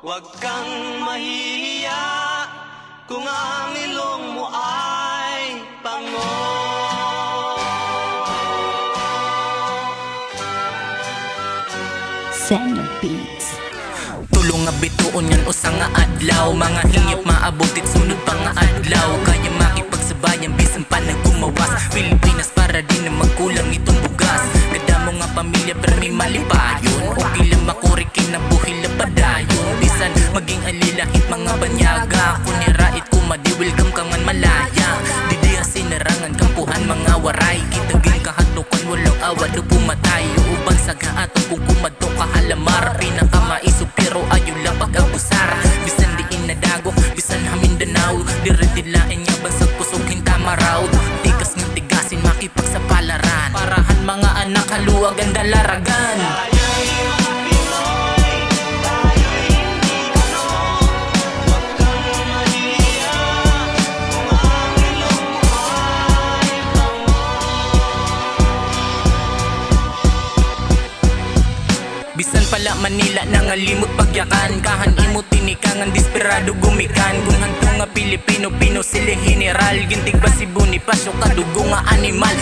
Huwag kang mahihiya Kung ang ilong mo ay pango. Senyo Beats. Tulong nga bituon yan usa nga adlaw. Mga hingip maabutit sunod pa nga adlaw. Kaya makipagsabayan bisan pa nagkumawas. Pilipinas para di na magkulang itong bugas. Kada mo nga pamilya pero may malipayon. Okay lang makurikin na buhil na padayon Bisan alilahit mga banyaga Kung nirait kumadi welcome ka man malaya. Di diha sinarangan kampuhan mga waray. Kitagin kahatukan walang awad o pumatay. Uban sa gaatong kung kumadto ka halamar Pinakamaiso pero ayaw lang pag-abusar Bisan di inadagok, bisan hamindanao Dire dilain nga bansag kusog hintama raw Tigas ng tigasin makipagsapalaran Parahan mga anak haluag ang dalaragan Bisan pala Manila nangalimot pagyakan Kahan imo tinikangan desperado gumikan. Kung hanto nga Pilipino, Pino sila general. Gintig ba si Bonifacio kadugo nga animal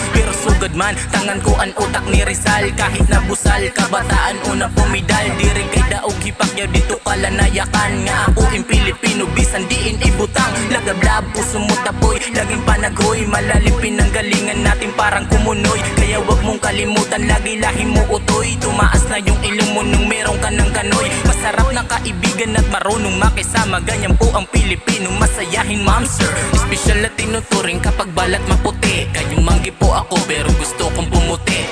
man, tangan ko ang utak ni Rizal. Kahit nabusal, kabataan una pumidal. Di rin kay daog hipakyaw dito kalanayakan Nga ako in Pilipino, bisan diin ibutang. Lagablab, puso mo tapoy, laging panagoy. Malalim pinanggalingan natin parang kumunoy. Kaya wag mong kalimutan, lagi lahi mo utoy. Tumaas na yung ilong mo nung meron ka ng kanoy. Masarap na kaibigan at marunong makisama. Ganyan po ang Pilipino, masayahin ma'am sir. Espesyal na tinuturing kapag balat maputi. Kayong manggi po ako pero gusto kong pumuti.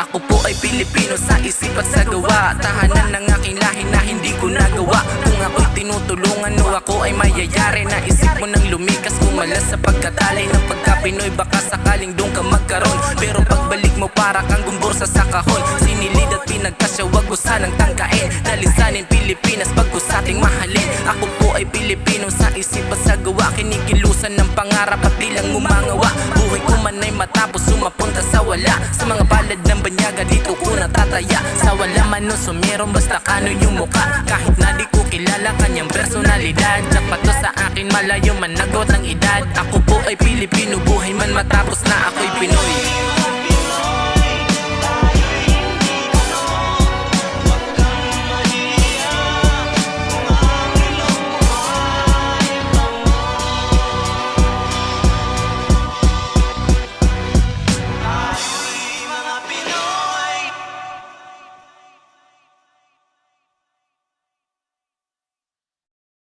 Ako po ay Pilipino sa isip at sa gawa. Tahanan ng aking lahi na hindi ko nagawa. Kung ako'y tinutulungan o ako ay mayayari Naisip mo nang lumikas kumalas sa pagkatalay Ng pagka-Pinoy baka sakaling doon ka magkaroon. Pero pagbalik mo para kang gumbursa sa kahon. Sinilid at pinagkasya wag ko sanang tangkain. Dalisanin Pilipinas pag ko sa ating mahalin. Ako po ay Pilipino sa isip at sa gawa Kinikilusan ng pangarap at di lang umangawa Buhay ko man ay matapos sumapunta sa wala. Sa mga palad ng banyaga dito ko natataya. Sa wala man o sumeron basta kano yung muka Kahit na di kilala kanyang personalidad. To sa akin malayo man nagot ng edad. Ako po ay Pilipino buhay man matapos na ako'y Pinoy